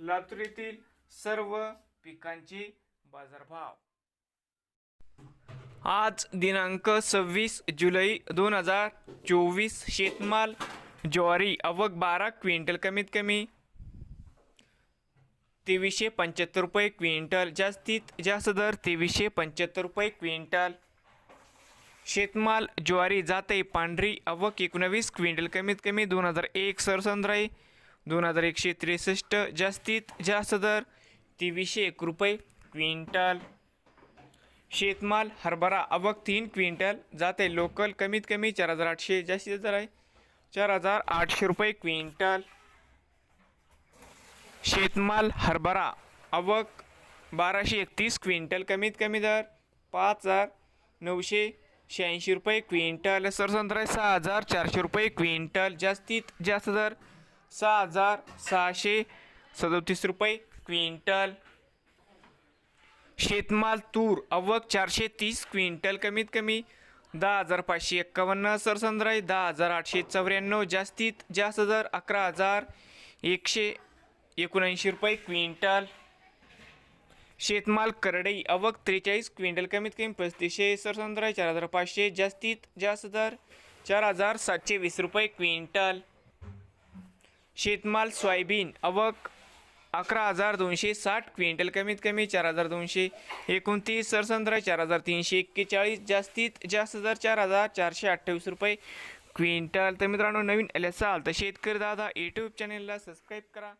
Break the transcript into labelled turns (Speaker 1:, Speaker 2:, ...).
Speaker 1: लातूर येथील सर्व पिकांचे बाजारभाव. आज दिनांक सव्वीस जुलै दोन हजार चोवीस शेतमाल ज्वारी आवक बारा क्विंटल कमीत कमी तेवीसशे पंच्याहत्तर रुपये क्विंटल जास्तीत जास्त दर तेवीसशे पंच्याहत्तर रुपये क्विंटल. शेतमाल ज्वारी जाते पांढरी आवक एकोणावीस क्विंटल कमीत कमी दोन हजार एक सरसंद्राई दोन हजार एकशे त्रेसष्ट जास्तीत जास्त दर तेवीसशे एक रुपये क्विंटल. शेतमाल हरभरा आवक तीन क्विंटल जाते लोकल कमीत कमी चार हजार आठशे जास्तीत दर आहे. चार हजार आठशे रुपये क्विंटल. शेतमाल हरभरा आवक बाराशे एकतीस क्विंटल कमीत कमी दर पाच हजार नऊशे शहाऐंशी रुपये क्विंटल. सरसंत्रा सहा हजार चारशे रुपये क्विंटल जास्तीत जास्त दर सहा हजार सहाशे सदतीस रुपये. क्विंटल. शेतमाल तूर अवक चारशे तीस क्विंटल कमीत कमी दहा हजार पाचशे एक्कावन्न सरसंद्राई दहा हजार आठशे चौऱ्याण्णव जास्तीत जास्त दर अकरा हजार एकशे एकोणऐंशी रुपये क्विंटल. शेतमाल करडई अवक त्रेचाळीस क्विंटल कमीत कमी पस्तीसशे सरसंद्राई चार हजार पाचशे जास्तीत जास्त दर चार हजार सातशे वीस रुपये क्विंटल. शेतमाल सोयाबीन आवक अकरा हजार दोनशे साठ क्विंटल कमीत कमी चार हजार दोनशे एकोणतीस सरसंद्रा चार हजार तीनशे एक्केचाळीस जास्तीत जास्त दर चार हजार चारशे अठ्ठावीस रुपये क्विंटल. तर मित्रांनो नवीन आले असाल तर शेतकरी दादा यूट्यूब चॅनेलला सबस्क्राईब करा.